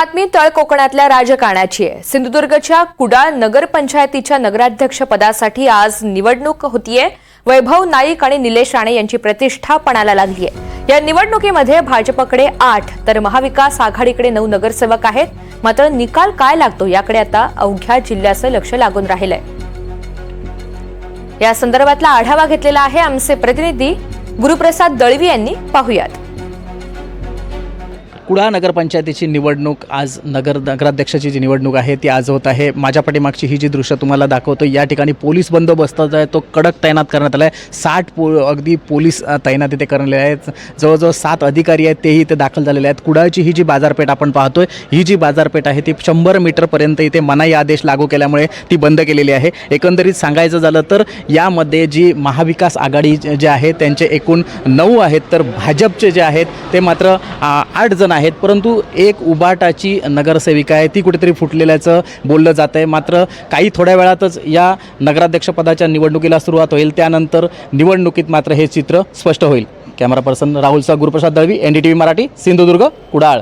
बातमी तळ कोकणातल्या राजकारणाची आहे. सिंधुदुर्गच्या कुडाळ नगरपंचायतीच्या नगराध्यक्ष पदासाठी आज निवडणूक होतीये. वैभव नाईक आणि निलेश राणे यांची प्रतिष्ठा पणाला लागली आहे या निवडणुकीमध्ये भाजपकडे आठ तर महाविकास आघाडीकडे नऊ नगरसेवक आहेत. मात्र निकाल काय लागतो याकडे आता अवघ्या जिल्ह्याचं लक्ष लागून राहिलंय. या संदर्भातला आढावा घेतलेला आहे आमचे प्रतिनिधी गुरुप्रसाद दळवी यांनी. पाहुयात. कुडाळ नगरपंचायतीची निवडणूक आज नगर नगराध्यक्षाची जी निवडणूक आहे ती आज होत आहे. माझ्या पाठीमागची ही जी दृश्य तुम्हाला दाखवतो या ठिकाणी पोलीस बंदोबस्त जो आहे तो कडक तैनात करण्यात आला आहे साठ पो अगदी पोलीस तैनात इथे करण्यात आहेत. जवळजवळ सात अधिकारी आहेत तेही इथे दाखल झालेले आहेत. कुडाळची ही जी बाजारपेठ आपण पाहतोय ही जी बाजारपेठ आहे ती शंभर मीटरपर्यंत इथे मनाई आदेश लागू केल्यामुळे ती बंद केलेली आहे. एकंदरीत सांगायचं झालं तर यामध्ये जी महाविकास आघाडी जे आहे त्यांचे एकूण नऊ आहेत तर भाजपचे जे आहेत ते मात्र आठ जण आहेत परंतु एक उबाटाची नगरसेविका आहे ती कुठेतरी फुटलेल्याचं बोललं जात आहे. मात्र काही थोड्या वेळातच या नगराध्यक्षपदाच्या निवडणुकीला सुरुवात होईल. त्यानंतर निवडणुकीत मात्र हे चित्र स्पष्ट होईल. Camera person राहुलचा Guruprasad Dalvi N D T V Marathi Sindhudurg Kudal.